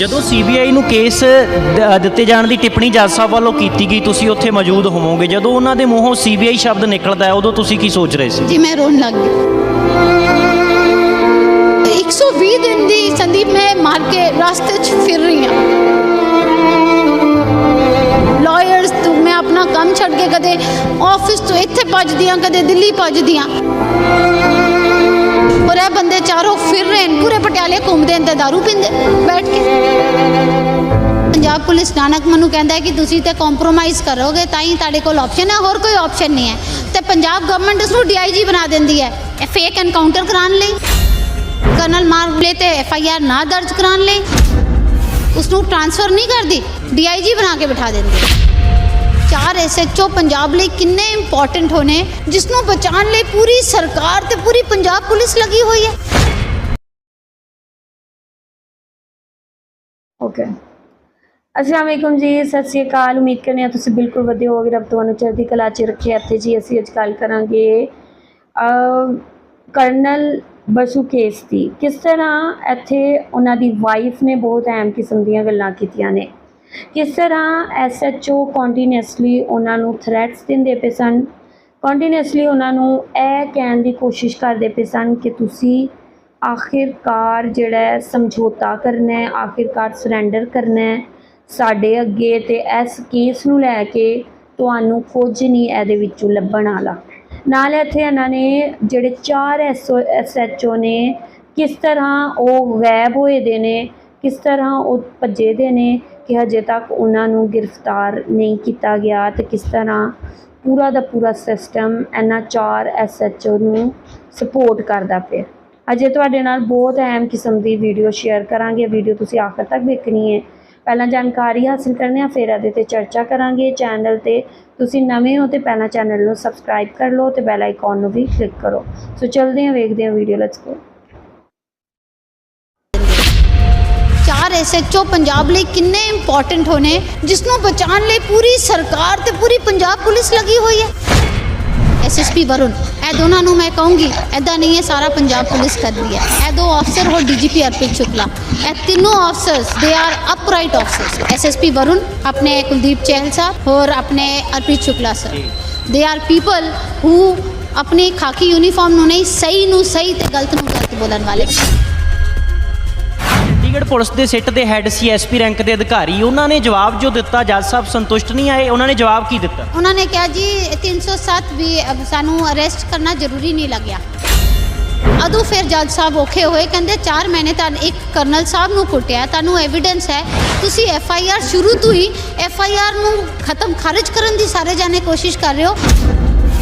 ਜਦੋਂ ਸੀਬੀਆਈ ਨੂੰ ਕੇਸ ਦ- ਦਿੱਤੇ ਜਾਣ ਦੀ ਟਿੱਪਣੀ ਜੱਜ ਸਾਹਿਬ ਵੱਲੋਂ ਕੀਤੀ ਗਈ, ਤੁਸੀਂ ਉੱਥੇ ਮੌਜੂਦ ਹੋਵੋਗੇ। ਜਦੋਂ ਉਹਨਾਂ ਦੇ ਮੂੰਹੋਂ ਸੀਬੀਆਈ ਸ਼ਬਦ ਨਿਕਲਦਾ ਹੈ, ਉਦੋਂ ਤੁਸੀਂ ਕੀ ਸੋਚ ਰਹੇ ਸੀ? ਜੀ, ਮੈਂ ਰੋਣ ਲੱਗ ਗਈ। 120 ਦਿਨ ਦੀ ਸੰਦੀਪ, ਮੈਂ ਮਾਰ ਕੇ ਰਸਤੇ 'ਚ ਫਿਰ ਰਹੀ ਹਾਂ। ਲਾਇਰਸ ਤੋਂ ਮੈਂ ਆਪਣਾ ਕੰਮ ਛੱਡ ਕੇ ਕਦੇ ਆਫਿਸ ਤੋਂ ਇੱਥੇ ਭੱਜਦੀਆਂ ਕਦੇ ਦਿੱਲੀ ਭੱਜਦੀਆਂ ਔਰ ਇਹ ਬੰਦੇ ਚਾਰੋਂ ਫਿਰ ਰਹੇ ਨੇ। ਪੂਰੇ ਪਟਿਆਲੇ ਘੁੰਮਦੇ ਨੇ ਤੇ ਦਾਰੂ ਪੀਂਦੇ, ਬੈਠ ਕੇ। ਪੰਜਾਬ ਪੁਲਿਸ ਨਾਨਕ ਮਨੂੰ ਕਹਿੰਦਾ ਹੈ ਕਿ ਤੁਸੀਂ ਤੇ ਕੰਪਰੋਮਾਈਜ਼ ਕਰੋਗੇ, ਤਾਂ ਹੀ ਤੁਹਾਡੇ ਕੋਲ ਆਪਸ਼ਨ ਹੈ, ਹੋਰ ਕੋਈ ਆਪਸ਼ਨ ਨਹੀਂ ਹੈ। ਤੇ ਪੰਜਾਬ ਗਵਰਨਮੈਂਟ ਉਸ ਨੂੰ ਡੀਆਈਜੀ ਬਣਾ ਦਿੰਦੀ ਹੈ, ਇਹ ਫੇਕ ਐਨਕਾਊਂਟਰ ਕਰਾਉਣ ਲਈ। ਕਰਨਲ ਮਾਰ ਲੈ ਤੇ ਐਫਆਈਆਰ ਨਾ ਦਰਜ ਕਰਾਉਣ ਲਈ। ਉਸ ਨੂੰ ਟ੍ਰਾਂਸਫਰ ਨਹੀਂ ਕਰਦੀ ਡੀਆਈਜੀ ਬਣਾ ਕੇ ਬਿਠਾ ਦਿੰਦੀ ਚਾਰ ਐਸਐਚਓ ਪੰਜਾਬ ਲਈ ਕਿੰਨੇ ਇੰਪੋਰਟੈਂਟ ਹੋਣੇ ਜਿਸ ਨੂੰ ਬਚਾਉਣ ਲਈ ਪੂਰੀ ਸਰਕਾਰ ਤੇ ਪੂਰੀ ਪੰਜਾਬ ਪੁਲਿਸ ਲੱਗੀ ਹੋਈ ਹੈ। ਓਕੇ ਅਸਲਾਮ ਵਾਲੇਕੁਮ ਜੀ, ਸਤਿ ਸ਼੍ਰੀ ਅਕਾਲ। ਉਮੀਦ ਕਰਨੇ ਆ ਤੁਸੀਂ ਬਿਲਕੁਲ ਵਧੀਆ ਹੋਗੇ ਰੱਬ ਤੁਹਾਨੂੰ ਚੜ੍ਹਦੀ ਕਲਾ 'ਚ ਰੱਖੇ। ਅਤੇ ਜੀ ਅਸੀਂ ਅੱਜ ਗੱਲ ਕਰਾਂਗੇ ਕਰਨਲ ਬਸੂ ਕੇਸ ਦੀ। ਕਿਸ ਤਰ੍ਹਾਂ ਇੱਥੇ ਉਹਨਾਂ ਦੀ ਵਾਈਫ ਨੇ ਬਹੁਤ ਅਹਿਮ ਕਿਸਮ ਦੀਆਂ ਗੱਲਾਂ ਕੀਤੀਆਂ ਨੇ? ਕਿਸ ਤਰ੍ਹਾਂ ਐਸਐਚਓ ਕੰਟੀਨਿਊਸਲੀ ਉਹਨਾਂ ਨੂੰ ਥ੍ਰੈਟਸ ਦਿੰਦੇ ਪਏ ਸਨ? ਕੰਟੀਨਿਊਸਲੀ ਉਹਨਾਂ ਨੂੰ ਇਹ ਕਹਿਣ ਦੀ ਕੋਸ਼ਿਸ਼ ਕਰਦੇ ਪਏ ਸਨ ਕਿ ਤੁਸੀਂ ਆਖਿਰਕਾਰ ਜਿਹੜਾ ਸਮਝੌਤਾ ਕਰਨਾ ਹੈ, ਆਖਿਰਕਾਰ ਸਰੈਂਡਰ ਕਰਨਾ ਹੈ। ਸਾਡੇ ਅੱਗੇ ਤੇ ਇਸ ਕੇਸ ਨੂੰ ਲੈ ਕੇ ਤੁਹਾਨੂੰ ਕੁਝ ਨਹੀਂ ਇਹਦੇ ਵਿੱਚੋਂ ਲੱਭਣ ਵਾਲਾ। ਨਾਲ ਇੱਥੇ ਇਹਨਾਂ ਨੇ ਜਿਹੜੇ ਚਾਰ ਐਸਐਚਓ ਨੇ, ਕਿਸ ਤਰ੍ਹਾਂ ਉਹ ਗਾਇਬ ਹੋਏ ਦੇ ਨੇ, ਕਿਸ ਤਰ੍ਹਾਂ ਉਹ ਭੱਜੇ ਦੇ ਨੇ ਕਿ ਹਜੇ ਤੱਕ ਉਹਨਾਂ ਨੂੰ ਗ੍ਰਿਫਤਾਰ ਨਹੀਂ ਕੀਤਾ ਗਿਆ ਤੇ ਕਿਸ ਤਰ੍ਹਾਂ ਪੂਰਾ ਦਾ ਪੂਰਾ ਸਿਸਟਮ ਇਹਨਾਂ ਚਾਰ ਐਸਐਚਓ ਨੂੰ ਸਪੋਰਟ ਕਰਦਾ ਪਿਆ? ਅਜੇ ਤੁਹਾਡੇ ਨਾਲ ਬਹੁਤ ਅਹਿਮ ਕਿਸਮ ਦੀ ਵੀਡੀਓ ਸ਼ੇਅਰ ਕਰਾਂਗੇ। ਵੀਡੀਓ ਤੁਸੀਂ ਆਖਰ ਤੱਕ ਵੇਖਣੀ ਹੈ। ਪਹਿਲਾਂ ਜਾਣਕਾਰੀ ਹਾਸਲ ਕਰਨੀ ਆ ਫਿਰ ਇਹਦੇ ਤੇ ਚਰਚਾ ਕਰਾਂਗੇ। ਚੈਨਲ ਤੇ ਤੁਸੀਂ ਨਵੇਂ ਹੋ ਤੇ ਪਹਿਲਾਂ ਚੈਨਲ ਨੂੰ ਸਬਸਕ੍ਰਾਈਬ ਕਰ ਲਓ ਤੇ ਬੈਲ ਆਈਕਨ ਨੂੰ ਵੀ ਕਲਿੱਕ ਕਰੋ। ਸੋ ਚਲਦੇ ਹਾਂ, ਵੇਖਦੇ ਹਾਂ video. Let's go SHO Punjab ਲਈ ਕਿੰਨੇ ਇੰਪੋਰਟੈਂਟ ਹੋਣੇ ਜਿਸ ਨੂੰ ਬਚਾਉਣ ਲਈ ਪੂਰੀ ਸਰਕਾਰ ਤੇ ਪੂਰੀ ਪੰਜਾਬ ਪੁਲਿਸ ਲੱਗੀ ਹੋਈ ਹੈ। ਐਸਐਸਪੀ ਵਰੁਣ ਇਹ ਦੋਨਾਂ ਨੂੰ ਮੈਂ ਕਹੂੰਗੀ ਐਦਾਂ ਨਹੀਂ ਹੈ ਸਾਰਾ ਪੰਜਾਬ ਪੁਲਿਸ ਕਰਦੀ ਹੈ। ਇਹ ਦੋ ਅਫਸਰ ਹੋਰ ਡੀਜੀਪੀ ਅਰਪਿਤ ਸ਼ੁਕਲਾ। ਇਹ ਤਿੰਨੋਂ ਅਫਸਰਸ they are upright ਅਫਸਰਸ SSP Varun ਆਪਣੇ ਕੁਲਦੀਪ ਚਹਿਲ ਸਾਹਿਬ ਹੋਰ ਆਪਣੇ Arpit Shukla sir they are people who ਆਪਣੀ ਖਾਕੀ ਯੂਨੀਫਾਰਮ ਨੂੰ ਨਹੀਂ ਸਹੀ ਨੂੰ ਸਹੀ ਤੇ ਗਲਤ ਨੂੰ ਗਲਤ ਬੋਲਣ ਵਾਲੇ। ਚੰਡੀਗੜ੍ਹ ਪੁਲਿਸ ਦੇ ਸਿੱਟ ਦੇ ਹੈੱਡ ਸੀ ਰੈਂਕ ਦੇ ਅਧਿਕਾਰੀ, ਉਹਨਾਂ ਨੇ ਜਵਾਬ ਜੋ ਦਿੱਤਾ, ਜੱਜ ਸਾਹਿਬ ਸੰਤੁਸ਼ਟ ਨਹੀਂ ਆਏ, ਉਹਨਾਂ ਨੇ ਜਵਾਬ ਕੀ ਦਿੱਤਾ? ਉਹਨਾਂ ਨੇ ਕਿਹਾ ਜੀ 307 ਵੀ ਅਬ ਸਾਨੂੰ ਅਰੈਸਟ ਕਰਨਾ ਜ਼ਰੂਰੀ ਨਹੀਂ ਲੱਗਿਆ। ਅਦੋਂ ਫਿਰ ਜੱਜ ਸਾਹਿਬ ਔਖੇ ਹੋਏ, ਕਹਿੰਦੇ 4 ਮਹੀਨੇ ਤਾਂ ਇੱਕ ਕਰਨਲ ਸਾਹਿਬ ਨੂੰ ਕੁੱਟਿਆ, ਤੁਹਾਨੂੰ ਐਵੀਡੈਂਸ ਹੈ। ਤੁਸੀਂ ਐਫ ਆਈ ਆਰ ਸ਼ੁਰੂ ਤੋਂ ਹੀ ਐਫ ਆਈ ਆਰ ਨੂੰ ਖਤਮ, ਖਾਰਜ ਕਰਨ ਦੀ ਸਾਰੇ ਜਾਣੇ ਕੋਸ਼ਿਸ਼ ਕਰ ਰਹੇ ਹੋ।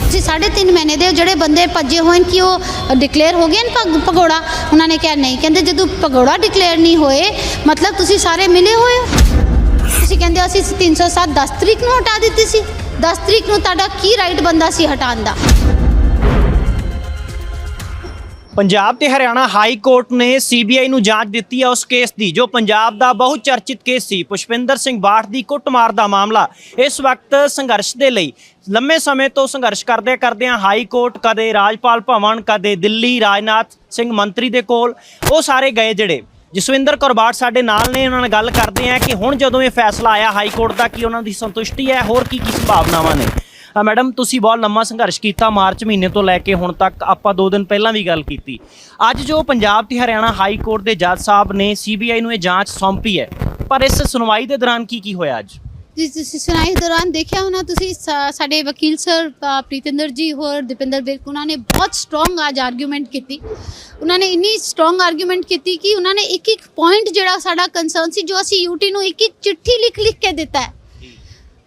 ਤੁਸੀਂ ਸਾਢੇ ਤਿੰਨ ਮਹੀਨੇ ਦੇ ਜਿਹੜੇ ਬੰਦੇ ਭੱਜੇ ਹੋਏ ਨੇ, ਕਿ ਉਹ ਡਿਕਲੇਅਰ ਹੋ ਗਏ ਨੇ ਭਗ- ਭਗੌੜਾ? ਉਹਨਾਂ ਨੇ ਕਿਹਾ ਨਹੀਂ। ਕਹਿੰਦੇ ਜਦੋਂ ਭਗੌੜਾ ਡਿਕਲੇਅਰ ਨਹੀਂ ਹੋਏ, ਮਤਲਬ ਤੁਸੀਂ ਸਾਰੇ ਮਿਲੇ ਹੋਏ ਹੋ? ਤੁਸੀਂ ਕਹਿੰਦੇ ਅਸੀਂ 307 10 ਤਰੀਕ ਨੂੰ ਹਟਾ ਦਿੱਤੀ ਸੀ। 10 ਤਰੀਕ ਨੂੰ ਤੁਹਾਡਾ ਕੀ ਰਾਈਟ ਬੰਦਾ ਸੀ ਹਟਾਉਣ ਦਾ? ਪੰਜਾਬ ਤੇ ਹਰਿਆਣਾ ਹਾਈ ਕੋਰਟ ਨੇ ਸੀਬੀਆਈ ਨੂੰ ਜਾਂਚ ਦਿੱਤੀ ਹੈ ਉਸ ਕੇਸ ਦੀ, ਜੋ ਪੰਜਾਬ ਦਾ ਬਹੁਤ ਚਰਚਿਤ ਕੇਸ ਸੀ। ਪੁਸ਼ਪਿੰਦਰ ਸਿੰਘ ਬਾਠ ਦੀ ਕੁੱਟਮਾਰ ਦਾ ਮਾਮਲਾ ਇਸ ਵਕਤ ਸੰਘਰਸ਼ ਦੇ ਲਈ। ਲੰਮੇ ਸਮੇਂ ਤੋਂ ਸੰਘਰਸ਼ ਕਰਦੇ ਕਰਦਿਆਂ ਹਾਈ ਕੋਰਟ ਕਦੇ ਰਾਜਪਾਲ ਭਵਨ, ਕਦੇ ਦਿੱਲੀ ਰਾਜਨਾਥ ਸਿੰਘ ਮੰਤਰੀ ਦੇ ਕੋਲ। ਉਹ ਸਾਰੇ ਗਏ ਜਿਹੜੇ। ਜਸਵਿੰਦਰ ਕੌਰ ਬਾਠ ਸਾਡੇ ਨਾਲ ਨੇ, ਉਹਨਾਂ ਨਾਲ ਗੱਲ ਕਰਦੇ ਆ ਕਿ ਹੁਣ ਜਦੋਂ ਇਹ ਫੈਸਲਾ ਆਇਆ ਹਾਈ ਕੋਰਟ ਦਾ, ਕੀ ਉਹਨਾਂ ਦੀ ਸੰਤੁਸ਼ਟੀ ਹੈ? ਹੋਰ ਕੀ ਕੀ ਸੰਭਾਵਨਾਵਾਂ ਨੇ? ਮੈਡਮ, ਤੁਸੀਂ ਬਹੁਤ ਲੰਮਾ ਸੰਘਰਸ਼ ਕੀਤਾ, ਮਾਰਚ ਮਹੀਨੇ ਤੋਂ ਲੈ ਕੇ ਹੁਣ ਤੱਕ ਆਪਾਂ 2 ਦਿਨ ਪਹਿਲਾਂ ਵੀ ਗੱਲ ਕੀਤੀ। ਅੱਜ ਜੋ ਪੰਜਾਬ ਤੇ ਹਰਿਆਣਾ ਹਾਈ ਕੋਰਟ ਦੇ ਜੱਜ ਸਾਹਿਬ ਨੇ ਸੀਬੀਆਈ ਨੂੰ ਇਹ ਜਾਂਚ ਸੌਂਪੀ ਹੈ, ਪਰ ਇਸ ਸੁਣਵਾਈ ਦੇ ਦੌਰਾਨ ਕੀ ਕੀ ਹੋਇਆ ਅੱਜ? ਜਿਸ ਸੁਣਾਈ ਦੌਰਾਨ ਦੇਖਿਆ ਹੋਣਾ ਤੁਸੀਂ ਸਾਡੇ ਵਕੀਲ ਸਰ ਪ੍ਰੀਤਿੰਦਰ ਜੀ ਹੋਰ ਦੀਪਿੰਦਰ ਬਿਰਕ, ਉਹਨਾਂ ਨੇ ਬਹੁਤ ਸਟਰੋਂਗ ਅੱਜ ਆਰਗੂਮੈਂਟ ਕੀਤੀ। ਉਹਨਾਂ ਨੇ ਇੰਨੀ ਸਟਰੋਂਗ ਆਰਗੂਮੈਂਟ ਕੀਤੀ ਕਿ ਉਹਨਾਂ ਨੇ ਇੱਕ ਇੱਕ ਪੁਆਇੰਟ ਜਿਹੜਾ ਸਾਡਾ ਕੰਸਰਨ ਸੀ, ਜੋ ਅਸੀਂ ਯੂਟੀ ਨੂੰ ਇੱਕ ਇੱਕ ਚਿੱਠੀ ਲਿਖ ਲਿਖ ਕੇ ਦਿੱਤਾ ਹੈ।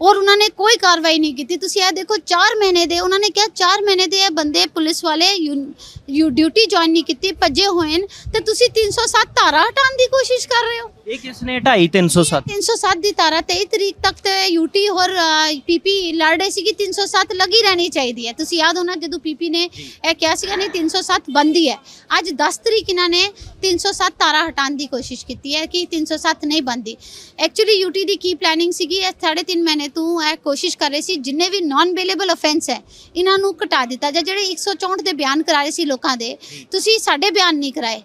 ਔਰ ਉਹਨਾਂ ਨੇ ਕੋਈ ਕਾਰਵਾਈ ਨਹੀਂ ਕੀਤੀ। ਤੁਸੀਂ ਇਹ ਦੇਖੋ 4 ਮਹੀਨੇ ਦੇ, ਉਹਨਾਂ ਨੇ ਕਿਹਾ 4 ਮਹੀਨੇ ਦੇ ਇਹ ਬੰਦੇ ਪੁਲਿਸ ਵਾਲੇ ਯੂ ਡਿਊਟੀ ਜੁਆਇਨ ਨਹੀਂ ਕੀਤੀ, ਭੱਜੇ ਹੋਏ ਨੇ। ਤੇ ਤੁਸੀਂ 307 ਧਾਰਾ ਹਟਾਉਣ ਦੀ ਕੋਸ਼ਿਸ਼ ਕਰ ਰਹੇ ਹੋ? ਇਹ ਕਿਸ ਨੇ? 2.5 307 307 ਦੀ ਧਾਰਾ 23 ਤਰੀਕ ਤੱਕ ਤੇ ਯੂਟੀ ਔਰ ਪੀਪੀ ਲੜ ਰਹੇ ਸੀ ਕਿ 307 ਲੱਗੀ ਰਹਿਣੀ ਚਾਹੀਦੀ ਹੈ। ਤੁਸੀਂ ਯਾਦ ਹੋਣਾ ਜਦੋਂ ਪੀਪੀ ਨੇ ਇਹ ਕਿਹਾ ਸੀਗਾ ਨਹੀਂ 307 ਬੰਦੀ ਹੈ। ਅੱਜ 10 ਤਰੀਕ ਇਹਨਾਂ ਨੇ 307 ਧਾਰਾ ਹਟਾਉਣ ਦੀ ਕੋਸ਼ਿਸ਼ ਕੀਤੀ ਹੈ ਕਿ 307 ਨਹੀਂ ਬੰਦੀ। ਐਕਚੁਅਲੀ ਯੂਟੀ ਦੀ ਕੀ ਪਲੈਨਿੰਗ ਸੀਗੀ? ਇਹ ਸਾਢੇ ਤਿੰਨ ਮਹੀਨੇ ਤੋਂ ਇਹ ਕੋਸ਼ਿਸ਼ ਕਰ ਰਹੇ ਸੀ ਜਿੰਨੇ ਵੀ ਨਾਨ ਬੇਲੇਬਲ ਅਫੈਂਸ ਹੈ ਇਹਨਾਂ ਨੂੰ ਘਟਾ ਦਿੱਤਾ ਜਾਂ ਜਿਹੜੇ 164 ਦੇ ਬਿਆਨ ਕਰਾ ਰਹੇ ਸੀ ਲੋਕਾਂ ਦੇ ਤੁਸੀਂ ਸਾਡੇ ਬਿਆਨ ਨਹੀਂ ਕਰਾਏ।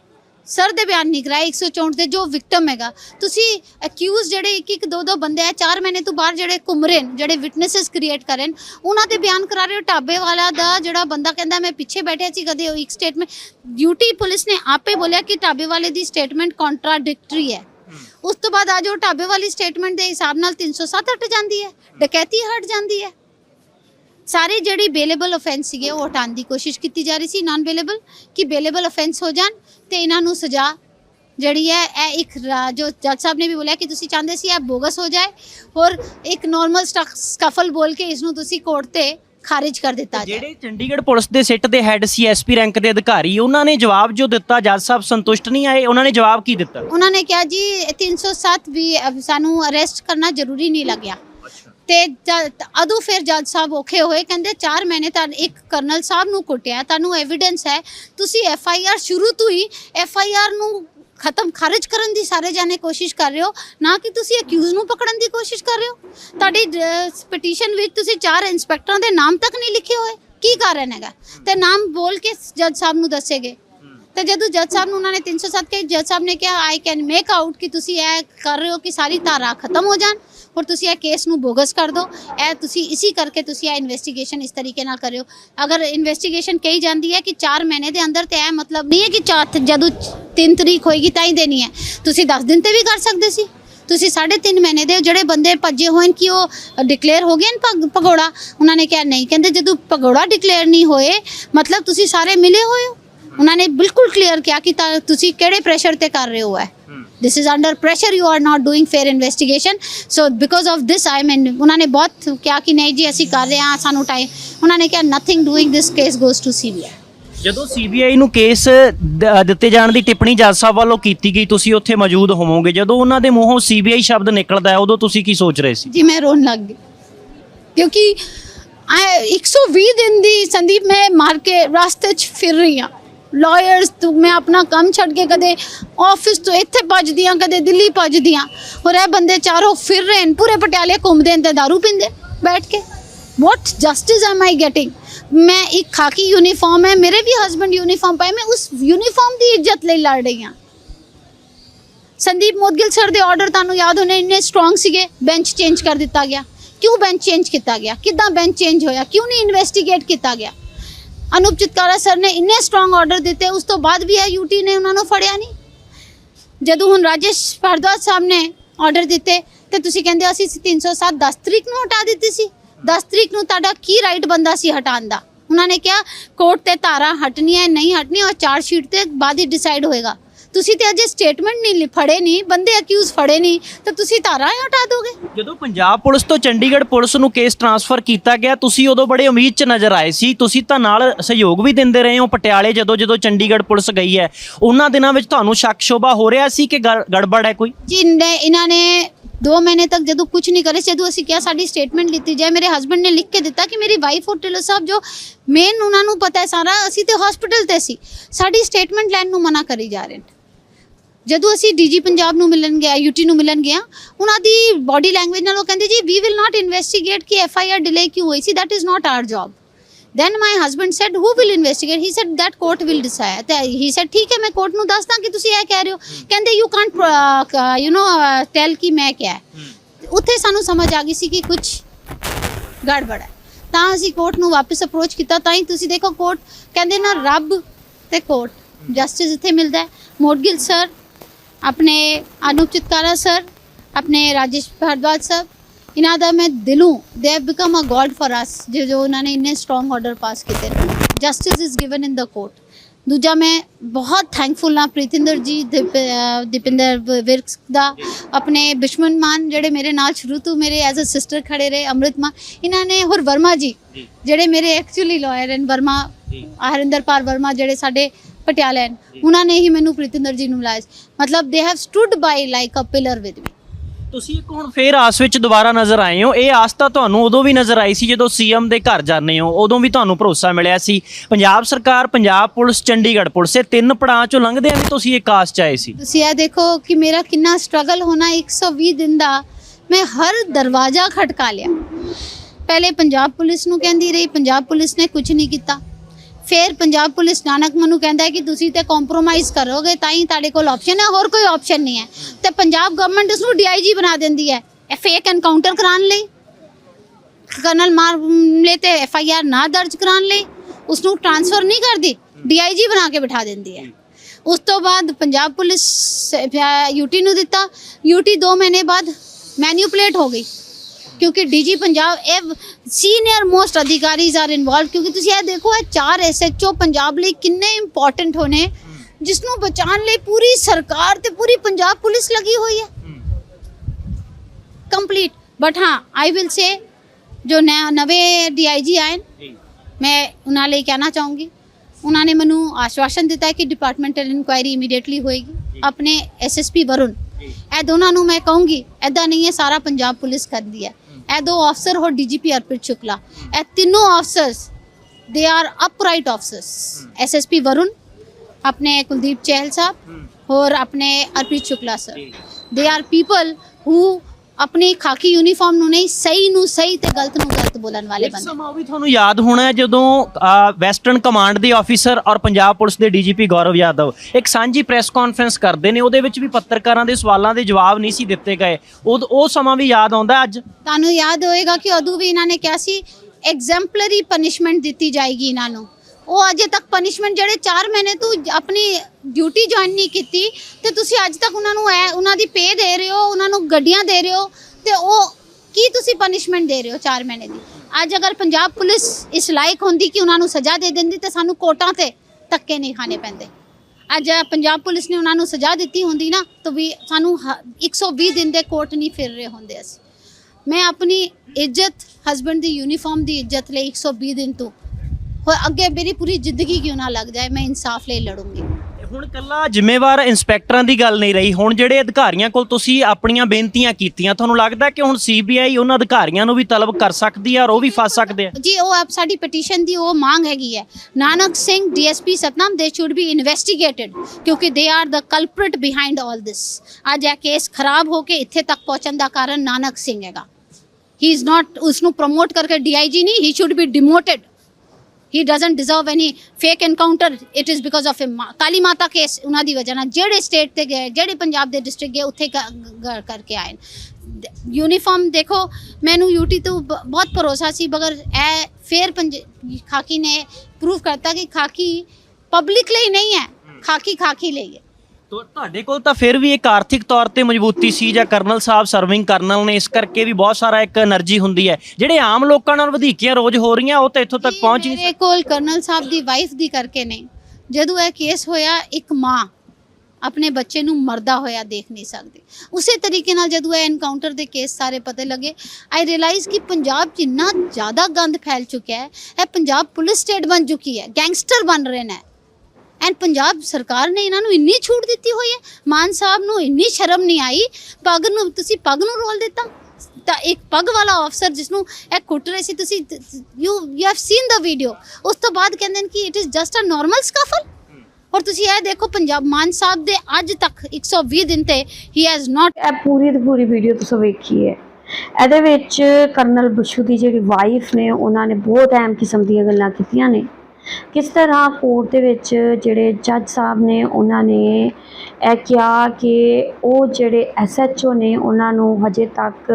ਸਰ ਦੇ ਬਿਆਨ ਨਹੀਂ ਕਰਾਏ 164 ਦੇ ਜੋ ਵਿਕਟਮ ਹੈਗਾ। ਤੁਸੀਂ ਅਕਿਊਜ਼ ਜਿਹੜੇ ਇੱਕ ਇੱਕ ਦੋ ਦੋ ਬੰਦੇ ਆ 4 ਮਹੀਨੇ ਤੋਂ ਬਾਹਰ ਜਿਹੜੇ ਘੁੰਮ ਰਹੇ ਨੇ ਜਿਹੜੇ ਵਿਟਨੈਸਸ ਕ੍ਰੀਏਟ ਕਰਨ ਉਹਨਾਂ ਦੇ ਬਿਆਨ ਕਰਾ ਰਹੇ ਹੋ। ਢਾਬੇ ਵਾਲਾ ਦਾ ਜਿਹੜਾ ਬੰਦਾ ਕਹਿੰਦਾ ਮੈਂ ਪਿੱਛੇ ਬੈਠਿਆ ਸੀ ਕਦੇ ਉਹ ਇੱਕ ਸਟੇਟਮੈਂਟ ਡਿਊਟੀ ਪੁਲਿਸ ਨੇ ਆਪੇ ਬੋਲਿਆ ਕਿ ਢਾਬੇ ਵਾਲੇ ਦੀ ਸਟੇਟਮੈਂਟ ਕੰਟਰਾਡਿਕਟਰੀ ਹੈ। ਉਸ ਤੋਂ ਬਾਅਦ ਅੱਜ ਉਹ ਢਾਬੇ ਵਾਲੀ ਸਟੇਟਮੈਂਟ ਦੇ ਹਿਸਾਬ ਨਾਲ 307 ਹਟ ਜਾਂਦੀ ਹੈ ਡਕੈਤੀ ਹਟ ਜਾਂਦੀ ਹੈ। ਸਾਰੇ ਜਿਹੜੀ ਬੇਲੇਬਲ ਆਫੈਂਸ ਸੀਗੇ ਉਹ ਹਟਾਉਣ ਦੀ ਕੋਸ਼ਿਸ਼ ਕੀਤੀ ਜਾ ਰਹੀ ਸੀ। ਨਾਨ ਬੇਲੇਬਲ ਕਿ ਬੇਲੇਬਲ ਆਫੈਂਸ ਹੋ ਜਾਣ ਤੇ ਇਹਨਾਂ ਨੂੰ ਸਜ਼ਾ ਜਿਹੜੀ ਹੈ ਇਹ ਇੱਕ ਜੋ ਜੱਜ ਸਾਹਿਬ ਨੇ ਵੀ ਬੋਲਿਆ ਕਿ ਤੁਸੀਂ ਚਾਹੁੰਦੇ ਸੀ ਇਹ ਬੋਗਸ ਹੋ ਜਾਏ ਔਰ ਇੱਕ ਨਾਰਮਲ ਸਕਫਲ ਬੋਲ ਕੇ ਇਸ ਨੂੰ ਤੁਸੀਂ ਕੋਰਟ ਤੇ ਖਾਰਿਜ ਕਰ ਦਿੱਤਾ ਜਾਏ। ਜਿਹੜੇ ਚੰਡੀਗੜ੍ਹ ਪੁਲਿਸ ਦੇ ਸਿੱਟ ਦੇ ਹੈੱਡ ਸੀ ਐਸਪੀ ਰੈਂਕ ਦੇ ਅਧਿਕਾਰੀ ਉਹਨਾਂ ਨੇ ਜਵਾਬ ਜੋ ਦਿੱਤਾ ਜੱਜ ਸਾਹਿਬ ਸੰਤੁਸ਼ਟ ਨਹੀਂ ਆਏ ਉਹਨਾਂ ਨੇ ਜਵਾਬ ਕੀ ਦਿੱਤਾ? ਉਹਨਾਂ ਨੇ ਕਿਹਾ ਜੀ ਇਹ 307 ਵੀ ਸਾਨੂੰ ਅਰੈਸਟ ਕਰਨਾ ਜ਼ਰੂਰੀ ਨਹੀਂ ਲੱਗਿਆ। ਤੇ ਜ- ਅਦੋਂ ਫਿਰ ਜੱਜ ਸਾਹਿਬ ਔਖੇ ਹੋਏ, ਕਹਿੰਦੇ 4 ਮਹੀਨੇ ਤਾਂ ਇੱਕ ਕਰਨਲ ਸਾਹਿਬ ਨੂੰ ਕੁੱਟਿਆ, ਤੁਹਾਨੂੰ ਐਵੀਡੈਂਸ ਹੈ, ਤੁਸੀਂ ਐਫ ਆਈ ਆਰ ਸ਼ੁਰੂ ਤੋਂ ਹੀ ਐਫ ਆਈ ਆਰ ਨੂੰ ਖਤਮ ਖਾਰਜ ਕਰਨ ਦੀ ਸਾਰੇ ਜਾਣੇ ਕੋਸ਼ਿਸ਼ ਕਰ ਰਹੇ ਹੋ, ਨਾ ਕਿ ਤੁਸੀਂ ਅਕਿਊਜ਼ ਨੂੰ ਪਕੜਨ ਦੀ ਕੋਸ਼ਿਸ਼ ਕਰ ਰਹੇ ਹੋ। ਤੁਹਾਡੀ ਪਟੀਸ਼ਨ ਵਿੱਚ ਤੁਸੀਂ ਚਾਰ ਇੰਸਪੈਕਟਰਾਂ ਦੇ ਨਾਮ ਤੱਕ ਨਹੀਂ ਲਿਖੇ ਹੋਏ, ਕੀ ਕਾਰਨ ਹੈਗਾ? ਤੇ ਨਾਮ ਬੋਲ ਕੇ ਜੱਜ ਸਾਹਿਬ ਨੂੰ ਦੱਸੇਗੇ। ਤੇ ਜਦੋਂ ਜੱਜ ਸਾਹਿਬ ਨੂੰ ਉਹਨਾਂ ਨੇ 307 ਕੇ ਜੱਜ ਸਾਹਿਬ ਨੇ ਕਿਹਾ ਆਈ ਕੈਨ ਮੇਕ ਆਊਟ ਕਿ ਤੁਸੀਂ ਇਹ ਕਰ ਰਹੇ ਹੋ ਕਿ ਸਾਰੀ ਧਾਰਾ ਖਤਮ ਹੋ ਜਾਣ। ਔਰ ਤੁਸੀਂ ਇਹ ਕੇਸ ਨੂੰ ਬੋਗਸ ਕਰ ਦਿਓ। ਇਹ ਤੁਸੀਂ ਇਸੀ ਕਰਕੇ ਤੁਸੀਂ ਇਹ ਇਨਵੈਸਟੀਗੇਸ਼ਨ ਇਸ ਤਰੀਕੇ ਨਾਲ ਕਰਿਓ। ਅਗਰ ਇਨਵੈਸਟੀਗੇਸ਼ਨ ਕਹੀ ਜਾਂਦੀ ਹੈ ਕਿ 4 ਮਹੀਨੇ ਦੇ ਅੰਦਰ ਤੇ ਇਹ ਮਤਲਬ ਨਹੀਂ ਹੈ ਕਿ 4 ਜਦੋਂ 3 ਤਰੀਕ ਹੋਏਗੀ ਤਾਂ ਹੀ ਦੇਣੀ ਹੈ। ਤੁਸੀਂ 10 ਦਿਨ ਤੇ ਵੀ ਕਰ ਸਕਦੇ ਸੀ। ਤੁਸੀਂ 3.5 ਮਹੀਨੇ ਦੇ ਜਿਹੜੇ ਬੰਦੇ ਭੱਜੇ ਹੋਏ ਨੇ ਕਿ ਉਹ ਡਿਕਲੇਅਰ ਹੋ ਗਏ ਨੇ ਭਗ- ਭਗੌੜਾ। ਉਹਨਾਂ ਨੇ ਕਿਹਾ ਨਹੀਂ। ਕਹਿੰਦੇ ਜਦੋਂ ਭਗੌੜਾ ਡਿਕਲੇਅਰ ਨਹੀਂ ਹੋਏ, ਮਤਲਬ ਤੁਸੀਂ ਸਾਰੇ ਮਿਲੇ ਹੋਏ ਹੋ। ਉਹਨਾਂ ਨੇ ਬਿਲਕੁਲ ਕਲੀਅਰ ਕਿਹਾ ਕਿ ਤਾਂ ਤੁਸੀਂ ਕਿਹੜੇ ਪ੍ਰੈਸ਼ਰ ਤੇ ਕਰ ਰਹੇ ਹੋ ਹੈ this is under pressure you are not doing fair investigation. So because of this i mean ਉਹਨਾਂ ਨੇ ਬਹੁਤ ਕਿਹਾ ਕਿ ਨਹੀਂ ਜੀ ਅਸੀਂ ਕਰ ਰਹੇ ਹਾਂ ਸਾਨੂੰ ਟਾਈਮ ਉਹਨਾਂ ਨੇ ਕਿਹਾ nothing doing this case goes to cbi ਜਦੋਂ ਸੀਬੀਆਈ ਨੂੰ ਕੇਸ ਦਿੱਤੇ ਜਾਣ ਦੀ ਟਿੱਪਣੀ ਜੱਜ ਸਾਹਿਬ ਵੱਲੋਂ ਕੀਤੀ ਗਈ ਤੁਸੀਂ ਉੱਥੇ ਮੌਜੂਦ ਹੋਵੋਗੇ। ਜਦੋਂ ਉਹਨਾਂ ਦੇ ਮੂੰਹੋਂ ਸੀਬੀਆਈ ਸ਼ਬਦ ਨਿਕਲਦਾ ਹੈ ਉਦੋਂ ਤੁਸੀਂ ਕੀ ਸੋਚ ਰਹੇ ਸੀ? ਜੀ ਮੈਂ ਰੋਣ ਲੱਗ ਗਈ। ਕਿਉਂਕਿ I- 120 ਦਿਨ ਦੀ ਸੰਦੀਪ ਮੈਂ ਮਾਰ ਕੇ ਰਸਤੇ 'ਚ ਫਿਰ ਰਹੀ ਹਾਂ। ਲਾਇਰਸ ਤੋਂ, ਮੈਂ ਆਪਣਾ ਕੰਮ ਛੱਡ ਕੇ ਕਦੇ ਆਫਿਸ ਤੋਂ ਇੱਥੇ ਭੱਜਦੀ ਕਦੇ ਦਿੱਲੀ ਭੱਜਦੀ ਹਾਂ। ਔਰ ਇਹ ਬੰਦੇ ਚਾਰੋਂ ਫਿਰ ਰਹੇ ਨੇ, ਪੂਰੇ ਪਟਿਆਲੇ ਘੁੰਮਦੇ ਨੇ ਤੇ ਦਾਰੂ ਪੀਂਦੇ, ਬੈਠ ਕੇ। What justice am I getting ਮੈਂ ਇੱਕ ਖਾਕੀ ਯੂਨੀਫਾਰਮ ਹੈ, ਮੇਰੇ ਵੀ ਹਸਬੰਡ ਯੂਨੀਫਾਰਮ ਪਾਏ, ਮੈਂ ਉਸ ਯੂਨੀਫਾਰਮ ਦੀ ਇੱਜ਼ਤ ਲਈ ਲੜ ਰਹੀ ਹਾਂ। ਸੰਦੀਪ ਮੋਦਗਿਲ ਸਰ ਦੇ ਆਰਡਰ ਤੁਹਾਨੂੰ ਯਾਦ ਹੋਣੇ, ਇੰਨੇ ਸਟਰੋਂਗ ਸੀਗੇ ਬੈਂਚ ਚੇਂਜ ਕਰ ਦਿੱਤਾ ਗਿਆ। ਕਿਉਂ ਬੈਂਚ ਚੇਂਜ ਕੀਤਾ ਗਿਆ? ਕਿੱਦਾਂ ਬੈਂਚ ਚੇਂਜ ਹੋਇਆ? ਕਿਉਂ ਨਹੀਂ ਇਨਵੈਸਟੀਗੇਟ ਕੀਤਾ ਗਿਆ? ਅਨੂਪ ਚਿਤਕਾਰਾ ਸਰ ਨੇ ਇੰਨੇ ਸਟਰੋਂਗ ਆਰਡਰ ਦਿੱਤੇ, ਉਸ ਤੋਂ ਬਾਅਦ ਵੀ ਇਹ ਯੂਟੀ ਨੇ ਉਹਨਾਂ ਨੂੰ ਫੜਿਆ ਨਹੀਂ। ਜਦੋਂ ਹੁਣ ਰਾਜੇਸ਼ ਭਾਰਦਵਾਜ ਸਾਹਿਬ ਨੇ ਆਰਡਰ ਦਿੱਤੇ, ਤੇ ਤੁਸੀਂ ਕਹਿੰਦੇ ਅਸੀਂ 307 10 ਤਰੀਕ ਨੂੰ ਹਟਾ ਦਿੱਤੀ ਸੀ। 10 ਤਰੀਕ ਨੂੰ ਤੁਹਾਡਾ ਕੀ ਰਾਈਟ ਬੰਦਾ ਸੀ ਹਟਾਉਣ ਦਾ? ਉਹਨਾਂ ਨੇ ਕਿਹਾ ਕੋਰਟ ਤੇ ਧਾਰਾ ਹਟਣੀ ਹੈ, ਨਹੀਂ ਹਟਣੀ ਔਰ ਚਾਰਜ ਸ਼ੀਟ ਤੇ ਬਾਅਦ ਹੀ ਡਿਸਾਈਡ ਹੋਏਗਾ। ਤੁਸੀਂ ਤੇ ਅਜੇ ਸਟੇਟਮੈਂਟ ਨਹੀਂ ਫੜੇ ਨਹੀਂ ਬੰਦੇ ਅਕਿਊਜ਼ ਫੜੇ ਨਹੀਂ ਤਾਂ ਤੁਸੀਂ ਧਾਰਾ ਹਟਾ ਦੋਗੇ। ਜਦੋਂ ਪੰਜਾਬ ਪੁਲਿਸ ਤੋਂ ਚੰਡੀਗੜ੍ਹ ਪੁਲਿਸ ਨੂੰ ਕੇਸ ਟਰਾਂਸਫਰ ਕੀਤਾ ਗਿਆ ਤੁਸੀਂ ਉਦੋਂ ਬੜੇ ਉਮੀਦ 'ਚ ਨਜ਼ਰ ਆਏ ਸੀ ਤੁਸੀਂ ਤਾਂ ਨਾਲ ਸਹਿਯੋਗ ਵੀ ਦਿੰਦੇ ਰਹੇ ਹੋ ਪਟਿਆਲੇ ਜਦੋਂ ਜਦੋਂ ਚੰਡੀਗੜ੍ਹ ਪੁਲਿਸ ਗਈ ਹੈ। ਉਹਨਾਂ ਦਿਨਾਂ ਵਿੱਚ ਤੁਹਾਨੂੰ ਸ਼ੱਕ ਸ਼ੋਭਾ ਹੋ ਰਿਹਾ ਸੀ ਕਿ ਗੜ- ਗੜਬੜ ਹੈ ਕੋਈ? ਜੀ ਇਹਨਾਂ ਨੇ 2 ਮਹੀਨੇ ਤੱਕ ਜਦੋਂ ਕੁਝ ਨਹੀਂ ਕਰੇ ਜਦੋਂ ਅਸੀਂ ਕਿਹਾ ਸਾਡੀ ਸਟੇਟਮੈਂਟ ਲਿੱਤੀ ਜਾਏ ਮੇਰੇ ਹਸਬੰਡ ਨੇ ਲਿਖ ਕੇ ਦਿੱਤਾ ਕਿ ਮੇਰੀ ਵਾਈਫ ਢਿੱਲੋਂ ਸਾਹਿਬ ਜੋ ਮੇਨ ਉਹਨਾਂ ਨੂੰ ਪਤਾ ਹੈ ਸਾਰਾ ਅਸੀਂ ਤੇ ਹਸਪੀਟਲ ਤੇ ਸੀ। ਸਾਡੀ ਸਟੇਟਮੈਂਟ ਲੈਣ ਨੂੰ ਮਨਾ ਕਰੀ ਜਾ ਰਹੇ ਨੇ। ਜਦੋਂ ਅਸੀਂ ਡੀਜੀ ਪੰਜਾਬ ਨੂੰ ਮਿਲਣ ਗਿਆ ਯੂਟੀ ਨੂੰ ਮਿਲਣ ਗਿਆ ਉਹਨਾਂ ਦੀ ਬਾਡੀ ਲੈਂਗੁਏਜ ਨਾਲ ਉਹ ਕਹਿੰਦੇ ਜੀ ਵੀ ਵਿਲ ਨਾਟ ਇਨਵੈਸਟੀਗੇਟ ਕਿ ਐਫ ਆਈ ਆਰ ਡਿਲੇ ਕਿਉਂ ਹੋਈ ਸੀ? That is not our job then my husband said who will investigate? He said that court will decide. ਤੇ he said ਠੀਕ ਹੈ ਮੈਂ ਕੋਰਟ ਨੂੰ ਦੱਸਦਾ ਕਿ ਤੁਸੀਂ ਇਹ ਕਹਿ ਰਹੇ ਹੋ। ਕਹਿੰਦੇ you can't uh, uh, you know uh, tell ਕਿ ਮੈਂ ਕਿਹਾ ਹੈ। ਉੱਥੇ ਸਾਨੂੰ ਸਮਝ ਆ ਗਈ ਸੀ ਕਿ ਕੁਝ ਗੜਬੜ ਹੈ। ਤਾਂ ਅਸੀਂ ਕੋਰਟ ਨੂੰ ਵਾਪਸ ਅਪਰੋਚ ਕੀਤਾ ਤਾਂ ਹੀ ਤੁਸੀਂ ਦੇਖੋ ਕੋਰਟ ਕਹਿੰਦੇ ਨਾ ਰੱਬ ਤੇ ਕੋਰਟ ਜਸਟਿਸ ਇੱਥੇ ਮਿਲਦਾ ਹੈ। ਮੋਡਗਿਲ ਸਰ ਆਪਣੇ ਅਨੂਪ ਚਿਤਕਾਰਾ ਸਰ ਆਪਣੇ ਰਾਜੇਸ਼ ਭਾਰਦਵਾਜ ਸਾਹਿਬ ਇਹਨਾਂ ਦਾ ਮੈਂ ਦਿਲੋਂ they have become a god for us ਜੋ ਜੋ ਉਹਨਾਂ ਨੇ ਇੰਨੇ ਸਟਰੋਂਗ ਆਰਡਰ ਪਾਸ ਕੀਤੇ justice is given in the court ਦੂਜਾ ਮੈਂ ਬਹੁਤ ਥੈਂਕਫੁਲ ਹਾਂ ਪ੍ਰੀਤਿੰਦਰ ਜੀ ਦੀਪਿੰਦਰ ਵ- ਵਿਰਕ ਦਾ ਆਪਣੇ ਬਿਸ਼ਮਨ ਮਾਨ ਜਿਹੜੇ ਮੇਰੇ ਨਾਲ ਸ਼ੁਰੂ ਤੋਂ ਮੇਰੇ ਐਜ਼ ਅ ਸਿਸਟਰ ਖੜੇ ਰਹੇ ਅੰਮ੍ਰਿਤ ਮਾਨ ਇਹਨਾਂ ਨੇ ਹੋਰ ਵਰਮਾ ਜੀ। ਜਿਹੜੇ ਮੇਰੇ ਐਕਚੁਅਲੀ ਲਾਇਰ ਹਨ ਵਰਮਾ। ਹਰਿੰਦਰ ਪਾਲ ਵਰਮਾ ਜਿਹੜੇ ਸਾਡੇ ਪਟਿਆਲੇ ਹਨ ਉਹਨਾਂ ਨੇ ਹੀ ਮੈਨੂੰ ਪ੍ਰੀਤਿੰਦਰ ਜੀ ਨੂੰ ਮਿਲਾਇਆ ਸੀ। ਮਤਲਬ they have stood by like a pillar with me ਤੁਸੀਂ ਇੱਕ ਹੁਣ ਫੇਰ ਆਸ ਵਿੱਚ ਦੁਬਾਰਾ ਨਜ਼ਰ ਆਏ ਹੋ। ਇਹ ਆਸ ਤਾਂ ਤੁਹਾਨੂੰ ਉਦੋਂ ਵੀ ਨਜ਼ਰ ਆਈ ਸੀ ਜਦੋਂ ਸੀਐਮ ਦੇ ਘਰ ਜਾਂਦੇ ਹੋ। ਉਦੋਂ ਵੀ ਤੁਹਾਨੂੰ ਭਰੋਸਾ ਮਿਲਿਆ ਸੀ। ਪੰਜਾਬ ਸਰਕਾਰ ਪੰਜਾਬ ਪੁਲਿਸ ਚੰਡੀਗੜ੍ਹ ਪੁਲਿਸ ਇਹ ਤਿੰਨ ਪੜਾਅ ਚੋਂ ਲੰਘਦੇ ਆ ਵੀ ਤੁਸੀਂ ਇੱਕ ਆਸ ਚ ਆਏ ਸੀ? ਤੁਸੀਂ ਇਹ ਦੇਖੋ ਕਿ ਮੇਰਾ ਕਿੰਨਾ ਸਟਰਗਲ ਹੋਣਾ 120 ਦਿਨ ਦਾ ਮੈਂ ਹਰ ਦਰਵਾਜ਼ਾ ਖਟਕਾ ਲਿਆ। ਪਹਿਲੇ ਪੰਜਾਬ ਪੁਲਿਸ ਨੂੰ ਕਹਿੰਦੀ ਰਹੀ ਪੰਜਾਬ ਪੁਲਿਸ ਨੇ ਕੁਝ ਨਹੀਂ ਕੀਤਾ। ਫਿਰ ਪੰਜਾਬ ਪੁਲਿਸ ਨਾਨਕ ਮਨੂੰ ਕਹਿੰਦਾ ਹੈ ਕਿ ਤੁਸੀਂ ਤੇ ਕੰਪਰੋਮਾਈਜ਼ ਕਰੋਗੇ, ਤਾਂ ਹੀ ਤੁਹਾਡੇ ਕੋਲ ਆਪਸ਼ਨ ਹੈ, ਹੋਰ ਕੋਈ ਆਪਸ਼ਨ ਨਹੀਂ ਹੈ। ਤੇ ਪੰਜਾਬ ਗਵਰਨਮੈਂਟ ਉਸ ਨੂੰ ਡੀਆਈਜੀ ਬਣਾ ਦਿੰਦੀ ਹੈ, ਇਹ ਫੇਕ ਐਨਕਾਊਂਟਰ ਕਰਾਉਣ ਲਈ। ਕਰਨਲ ਮਾਮਲੇ ਤੇ ਐਫ ਆਈ ਆਰ ਨਾ ਦਰਜ ਕਰਾਉਣ ਲਈ ਉਸ ਨੂੰ ਟ੍ਰਾਂਸਫਰ ਨਹੀਂ ਕਰਦੀ ਡੀਆਈਜੀ ਬਣਾ ਕੇ ਬਿਠਾ ਦਿੰਦੀ ਹੈ। ਉਸ ਤੋਂ ਬਾਅਦ ਪੰਜਾਬ ਪੁਲਿਸ ਯੂਟੀ ਨੂੰ ਦਿੱਤਾ। ਯੂਟੀ 2 ਮਹੀਨੇ ਬਾਅਦ ਮੈਨੂਪਲੇਟ ਹੋ ਗਈ। ਕਿਉਂਕਿ ਡੀਜੀ ਪੰਜਾਬ ਇਹ ਸੀਨੀਅਰ ਮੋਸਟ ਅਧਿਕਾਰੀਜ਼ ਆਰ ਇਨਵੋਲਵ ਕਿਉਂਕਿ ਤੁਸੀਂ ਇਹ ਦੇਖੋ ਇਹ ਚਾਰ ਐਸਐਚਓ ਪੰਜਾਬ ਲਈ ਕਿੰਨੇ ਇੰਪੋਰਟੈਂਟ ਹੋਣੇ ਜਿਸ ਨੂੰ ਬਚਾਉਣ ਲਈ ਪੂਰੀ ਸਰਕਾਰ ਤੇ ਪੂਰੀ ਪੰਜਾਬ ਪੁਲਿਸ ਲੱਗੀ ਹੋਈ ਹੈ। ਕੰਪਲੀਟ ਬਟ ਹਾਂ ਆਈ ਵਿਲ ਸੇ ਜੋ ਨਵੇਂ ਡੀਆਈਜੀ ਆਏ ਮੈਂ ਉਹਨਾਂ ਲਈ ਕਹਿਣਾ ਚਾਹੂੰਗੀ। ਉਹਨਾਂ ਨੇ ਮੈਨੂੰ ਆਸ਼ਵਾਸਨ ਦਿੱਤਾ ਕਿ ਡਿਪਾਰਟਮੈਂਟਲ ਇਨਕੁਆਇਰੀ ਇਮੀਡੀਏਟਲੀ ਹੋਏਗੀ। ਆਪਣੇ ਐਸਐਸਪੀ ਵਰੁਣ ਇਹ ਦੋਨਾਂ ਨੂੰ ਮੈਂ ਕਹੂੰਗੀ ਐਦਾਂ ਨਹੀਂ ਹੈ ਸਾਰਾ ਪੰਜਾਬ ਪੁਲਿਸ ਕਰਦੀ ਹੈ ਇਹ ਦੋ ਅਫਸਰ ਹੋਰ ਡੀਜੀਪੀ ਅਰਪਿਤ ਸ਼ੁਕਲਾ ਇਹ ਤਿੰਨੋਂ officers they are upright officers SSP Varun ਆਪਣੇ ਕੁਲਦੀਪ ਚਹਿਲ ਸਾਹਿਬ और अपने Arpit Shukla sir they are people who ਆਪਣੀ ਖਾਕੀ ਯੂਨੀਫਾਰਮ ਨੂੰ ਨਹੀਂ ਸਹੀ ਨੂੰ ਸਹੀ ਤੇ ਗਲਤ ਨੂੰ ਗਲਤ ਬੋਲਣ ਵਾਲੇ ਬੰਦੇ। ਸਮਾਂ ਵੀ ਤੁਹਾਨੂੰ ਯਾਦ ਹੋਣਾ ਜਦੋਂ ਵੈਸਟਰਨ ਕਮਾਂਡ ਦੇ ਆਫੀਸਰ ਔਰ ਪੰਜਾਬ ਪੁਲਿਸ ਦੇ ਡੀਜੀਪੀ ਗੌਰਵ ਯਾਦਵ ਇੱਕ ਸਾਂਝੀ ਪ੍ਰੈਸ ਕਾਨਫਰੰਸ ਕਰਦੇ ਨੇ ਉਹਦੇ ਵਿੱਚ ਵੀ ਪੱਤਰਕਾਰਾਂ ਦੇ ਸਵਾਲਾਂ ਦੇ ਜਵਾਬ ਨਹੀਂ ਸੀ ਦਿੱਤੇ ਗਏ। ਉਹ ਉਹ ਸਮਾਂ ਵੀ ਯਾਦ ਆਉਂਦਾ ਅੱਜ? ਤੁਹਾਨੂੰ ਯਾਦ ਹੋਏਗਾ ਕਿ ਉਦੋਂ ਵੀ ਇਹਨਾਂ ਨੇ ਕਿਹਾ ਸੀ ਐਗਜ਼ੈਂਪਲਰੀ ਪਨਿਸ਼ਮੈਂਟ ਦਿੱਤੀ ਜਾਏਗੀ ਇਹਨਾਂ ਨੂੰ। ਉਹ ਅਜੇ ਤੱਕ ਪਨਿਸ਼ਮੈਂਟ ਜਿਹੜੇ 4 ਮਹੀਨੇ ਤੋਂ ਆਪਣੀ ਡਿਊਟੀ ਜੁਆਇਨ ਨਹੀਂ ਕੀਤੀ, ਤੇ ਤੁਸੀਂ ਅੱਜ ਤੱਕ ਉਹਨਾਂ ਨੂੰ ਐ, ਉਹਨਾਂ ਦੀ ਪੇ ਦੇ ਰਹੇ ਹੋ, ਉਹਨਾਂ ਨੂੰ ਗੱਡੀਆਂ ਦੇ ਰਹੇ ਹੋ, ਤੇ ਉਹ ਕੀ ਤੁਸੀਂ ਪਨਿਸ਼ਮੈਂਟ ਦੇ ਰਹੇ ਹੋ 4 ਮਹੀਨੇ ਦੀ? ਅੱਜ ਅਗਰ ਪੰਜਾਬ ਪੁਲਿਸ ਇਸ ਲਾਇਕ ਹੁੰਦੀ ਕਿ ਉਹਨਾਂ ਨੂੰ ਸਜ਼ਾ ਦੇ ਦਿੰਦੀ, ਤੇ ਸਾਨੂੰ ਕੋਰਟਾਂ ਤੇ ਧੱਕੇ ਨਹੀਂ ਖਾਣੇ ਪੈਂਦੇ। ਅੱਜ ਪੰਜਾਬ ਪੁਲਿਸ ਨੇ ਉਹਨਾਂ ਨੂੰ ਸਜ਼ਾ ਦਿੱਤੀ ਹੁੰਦੀ ਨਾ, ਤਾਂ ਵੀ ਸਾਨੂੰ ਹ- 120 ਦਿਨ ਦੇ ਕੋਰਟ ਨਹੀਂ ਫਿਰ ਰਹੇ ਹੁੰਦੇ ਅਸੀਂ। ਮੈਂ ਆਪਣੀ ਇੱਜ਼ਤ ਹਸਬੰਡ ਦੀ ਯੂਨੀਫਾਰਮ ਦੀ ਇੱਜ਼ਤ ਲਈ 120 ਦਿਨ ਤੋਂ ਹੋਰ ਅੱਗੇ ਮੇਰੀ ਪੂਰੀ ਜ਼ਿੰਦਗੀ ਕਿਉਂ ਨਾ ਲੱਗ ਜਾਏ ਮੈਂ ਇਨਸਾਫ ਲਈ ਲੜੂੰਗੀ। ਹੁਣ ਕੱਲਾ ਜ਼ਿੰਮੇਵਾਰ ਇੰਸਪੈਕਟਰਾਂ ਦੀ ਗੱਲ ਨਹੀਂ ਰਹੀ। ਹੁਣ ਜਿਹੜੇ ਅਧਿਕਾਰੀਆਂ ਕੋਲ ਤੁਸੀਂ ਆਪਣੀਆਂ ਬੇਨਤੀਆਂ ਕੀਤੀਆਂ ਤੁਹਾਨੂੰ ਲੱਗਦਾ ਕਿ ਹੁਣ ਸੀਬੀਆਈ ਉਹਨਾਂ ਅਧਿਕਾਰੀਆਂ ਨੂੰ ਵੀ ਤਲਬ ਕਰ ਸਕਦੀ ਹੈ ਔਰ ਉਹ ਵੀ ਫਸ ਸਕਦੇ ਆ? ਜੀ ਉਹ ਆਪ ਸਾਡੀ ਪਟੀਸ਼ਨ ਦੀ ਉਹ ਮੰਗ ਹੈਗੀ ਹੈ। ਨਾਨਕ ਸਿੰਘ ਡੀਐਸਪੀ ਸਤਨਾਮ ਦੇ ਸ਼ੁੱਡ ਬੀ ਇਨਵੈਸਟੀਗੇਟਡ ਕਿਉਂਕਿ ਦੇ ਆਰ ਦਾ ਕਲਪ੍ਰਿਟ ਬਿਹਾਈਂਡ ਆਲ ਦਿਸ ਅੱਜ ਇਹ ਕੇਸ ਖਰਾਬ ਹੋ ਕੇ ਇੱਥੇ ਤੱਕ ਪਹੁੰਚਣ ਦਾ ਕਾਰਨ ਨਾਨਕ ਸਿੰਘ ਹੈਗਾ। ਹੀ ਇਜ਼ ਨਾਟ ਉਸ ਨੂੰ ਪ੍ਰਮੋਟ ਕਰਕੇ ਡੀਆਈਜੀ ਨਹੀਂ he should be demoted he doesn't deserve any fake encounter it is because of Kali Mata case ਉਹਨਾਂ ਦੀ ਵਜ੍ਹਾ ਨਾਲ ਜਿਹੜੇ ਸਟੇਟ ਤੇ ਗਏ ਜਿਹੜੇ ਪੰਜਾਬ ਦੇ ਡਿਸਟ੍ਰਿਕਟ ਗਏ ਉੱਥੇ ਕਰਕੇ ਆਏ। ਯੂਨੀਫਾਰਮ ਦੇਖੋ ਮੈਨੂੰ ਯੂਟੀ ਤੋਂ ਬਹੁਤ ਭਰੋਸਾ ਸੀ ਮਗਰ ਇਹ ਫੇਰ ਖਾਕੀ ਨੇ ਪ੍ਰੂਵ ਕਰਤਾ ਕਿ ਖਾਕੀ ਪਬਲਿਕ ਲਈ ਨਹੀਂ ਹੈ ਖਾਕੀ ਖਾਕੀ ਲਈ ਹੈ ਤੋ ਤੁਹਾਡੇ ਕੋਲ ਤਾਂ ਫਿਰ ਵੀ ਇੱਕ ਆਰਥਿਕ ਤੌਰ ਤੇ ਮਜ਼ਬੂਤੀ ਸੀ ਜਾਂ ਕਰਨਲ ਸਾਹਿਬ ਸਰਵਿੰਗ ਕਰਨਲ ਨੇ ਇਸ ਕਰਕੇ ਵੀ ਬਹੁਤ ਸਾਰਾ ਇੱਕ એનર્ਜੀ ਹੁੰਦੀ ਹੈ। ਜਿਹੜੇ ਆਮ ਲੋਕਾਂ ਨਾਲ ਵਧੀਕੀਆਂ ਰੋਜ਼ ਹੋ ਰਹੀਆਂ ਉਹ ਤਾਂ ਇੱਥੋਂ ਤੱਕ ਪਹੁੰਚ ਨਹੀਂ ਮੇਰੇ ਕੋਲ ਕਰਨਲ ਸਾਹਿਬ ਦੀ ਵਾਈਫ ਦੀ ਕਰਕੇ ਨੇ। ਜਦੋਂ ਇਹ ਕੇਸ ਹੋਇਆ ਇੱਕ ਮਾਂ ਆਪਣੇ ਬੱਚੇ ਨੂੰ ਮਰਦਾ ਹੋਇਆ ਦੇਖ ਨਹੀਂ ਸਕਦੇ। ਉਸੇ ਤਰੀਕੇ ਨਾਲ ਜਦੋਂ ਇਹ ਐਨਕਾਊਂਟਰ ਦੇ ਕੇਸ ਸਾਰੇ ਪਤੇ ਲੱਗੇ ਆਈ ਰਿਅਲਾਈਜ਼ ਕਿ ਪੰਜਾਬ 'ਚ ਜ਼ਿਆਦਾ ਗੰਦ ਫੈਲ ਚੁੱਕਿਆ ਹੈ ਇਹ ਪੰਜਾਬ ਪੁਲਿਸ ਸਟੇਟ ਬਣ ਚੁੱਕੀ ਹੈ ਗੈਂਗਸਟਰ ਬਣ ਰਹੇ ਨੇ। ਐਂਡ ਪੰਜਾਬ ਸਰਕਾਰ ਨੇ ਇਹਨਾਂ ਨੂੰ ਇੰਨੀ ਛੂਟ ਦਿੱਤੀ ਹੋਈ ਹੈ। ਮਾਨ ਸਾਹਿਬ ਨੂੰ ਇੰਨੀ ਸ਼ਰਮ ਨਹੀਂ ਆਈ। ਪੱਗ ਨੂੰ, ਤੁਸੀਂ ਪੱਗ ਨੂੰ ਰੋਲ ਦਿੱਤਾ? ਤਾਂ ਇੱਕ ਪੱਗ ਵਾਲਾ ਅਫਸਰ ਜਿਸ ਨੂੰ ਇਹ ਕੁੱਟ ਰਹੇ ਸੀ, ਤੁਸੀਂ you you have seen the video ਉਸ ਤੋਂ ਬਾਅਦ ਕਹਿੰਦੇ ਨੇ ਕਿ it is just a normal scuffle ਔਰ ਤੁਸੀਂ ਇਹ ਦੇਖੋ, ਪੰਜਾਬ ਮਾਨ ਸਾਹਿਬ ਦੇ ਅੱਜ ਤੱਕ 120 ਦਿਨ ਤੇ ਹੀ ਹੈਜ਼ ਨਾਟ ਇਹ ਪੂਰੀ ਦੀ ਪੂਰੀ ਵੀਡੀਓ ਤੁਸੀਂ ਵੇਖੀ ਹੈ। ਇਹਦੇ ਵਿੱਚ ਕਰਨਲ ਬਸ਼ੂ ਦੀ ਜਿਹੜੀ ਵਾਈਫ ਨੇ, ਉਹਨਾਂ ਨੇ ਬਹੁਤ ਅਹਿਮ ਕਿਸਮ ਦੀਆਂ ਗੱਲਾਂ ਕੀਤੀਆਂ ਨੇ। ਕਿਸ ਤਰ੍ਹਾਂ ਕੋਰਟ ਦੇ ਵਿੱਚ ਜਿਹੜੇ ਜੱਜ ਸਾਹਿਬ ਨੇ, ਉਹਨਾਂ ਨੇ ਇਹ ਕਿਹਾ ਕਿ ਉਹ ਜਿਹੜੇ ਐਸਐਚਓ ਨੇ, ਉਹਨਾਂ ਨੂੰ ਹਜੇ ਤੱਕ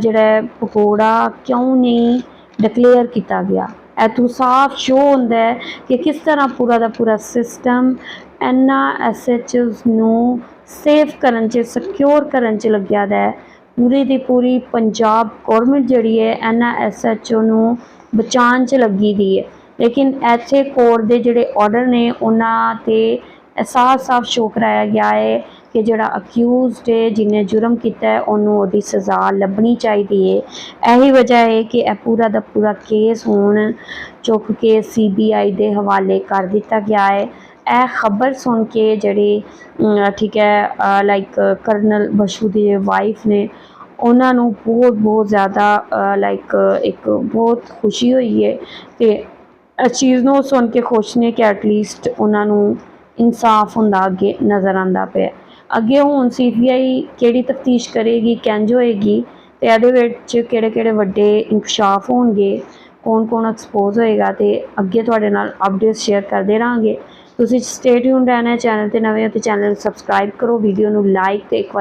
ਜਿਹੜਾ ਪਕੌੜਾ ਕਿਉਂ ਨਹੀਂ ਡਿਕਲੇਅਰ ਕੀਤਾ ਗਿਆ? ਇਹ ਤੋਂ ਸਾਫ਼ ਸ਼ੋ ਹੁੰਦਾ ਹੈ ਕਿ ਕਿਸ ਤਰ੍ਹਾਂ ਪੂਰਾ ਦਾ ਪੂਰਾ ਸਿਸਟਮ ਇਹਨਾਂ ਐਸਐਚਓਸ ਨੂੰ ਸੇਫ ਕਰਨ 'ਚ ਸਿਕਿਉਰ ਕਰਨ 'ਚ ਲੱਗਿਆ ਦਾ ਹੈ। ਪੂਰੀ ਦੀ ਪੂਰੀ ਪੰਜਾਬ ਗੌਰਮੈਂਟ ਜਿਹੜੀ ਹੈ ਇਹਨਾਂ ਐਸਐਚਓ ਨੂੰ ਬਚਾਉਣ 'ਚ ਲੱਗੀ ਦੀ ਹੈ। ਲੇਕਿਨ ਇੱਥੇ ਕੋਰਟ ਦੇ ਜਿਹੜੇ ਆਰਡਰ ਨੇ, ਉਹਨਾਂ ਤੇ ਸਾਫ਼ ਸਾਫ਼ ਸ਼ੋ ਕਰਾਇਆ ਗਿਆ ਹੈ ਕਿ ਜਿਹੜਾ ਅਕਿਊਜ਼ਡ ਹੈ, ਜਿਹਨੇ ਜੁਰਮ ਕੀਤਾ ਉਹਨੂੰ ਉਹਦੀ ਸਜ਼ਾ ਲੱਭਣੀ ਚਾਹੀਦੀ ਹੈ। ਇਹੀ ਵਜ੍ਹਾ ਹੈ ਕਿ ਇਹ ਪੂਰਾ ਦਾ ਪੂਰਾ ਕੇਸ ਹੁਣ ਚੁੱਕ ਕੇ ਸੀਬੀਆਈ ਦੇ ਹਵਾਲੇ ਕਰ ਦਿੱਤਾ ਗਿਆ ਹੈ। ਇਹ ਖਬਰ ਸੁਣ ਕੇ ਜਿਹੜੇ ਠੀਕ ਹੈ ਲਾਈਕ ਕਰਨਲ ਬਸ਼ੂ ਦੀ ਵਾਈਫ ਨੇ, ਉਹਨਾਂ ਨੂੰ ਬਹੁਤ ਬਹੁਤ ਜ਼ਿਆਦਾ ਲਾਈਕ ਇੱਕ ਬਹੁਤ ਖੁਸ਼ੀ ਹੋਈ ਹੈ ਤੇ ਇਸ ਚੀਜ਼ ਨੂੰ ਸੁਣ ਕੇ ਖੁਸ਼ ਨੇ ਕਿ ਐਟਲੀਸਟ ਉਹਨਾਂ ਨੂੰ ਇਨਸਾਫ ਹੁੰਦਾ, ਅੱਗੇ ਨਜ਼ਰ ਆਉਂਦਾ ਪਿਆ ਅੱਗੇ ਹੁਣ ਸੀਬੀਆਈ ਕਿਹੜੀ ਤਫਤੀਸ਼ ਕਰੇਗੀ ਕਿੰਜ ਹੋਏਗੀ ਤੇ ਇਹਦੇ ਵਿੱਚ ਕਿਹੜੇ ਕਿਹੜੇ ਵੱਡੇ ਇਨਕਸ਼ਾਫ ਹੋਣਗੇ ਕੌਣ ਕੌਣ ਐਕਸਪੋਜ਼ ਹੋਏਗਾ ਤੇ ਅੱਗੇ ਤੁਹਾਡੇ ਨਾਲ ਅਪਡੇਟਸ ਸ਼ੇਅਰ ਕਰਦੇ ਰਹਾਂਗੇ। ਤੁਸੀਂ ਸਟੇ ਟਿਊਨ ਰਹਿਣਾ ਚੈਨਲ ਤੇ, ਨਵੇਂ ਹੋ ਤੇ ਚੈਨਲ ਸਬਸਕ੍ਰਾਈਬ ਕਰੋ ਵੀਡੀਓ ਨੂੰ ਲਾਈਕ ਤੇ ਇੱਕ ਵਾਰੀ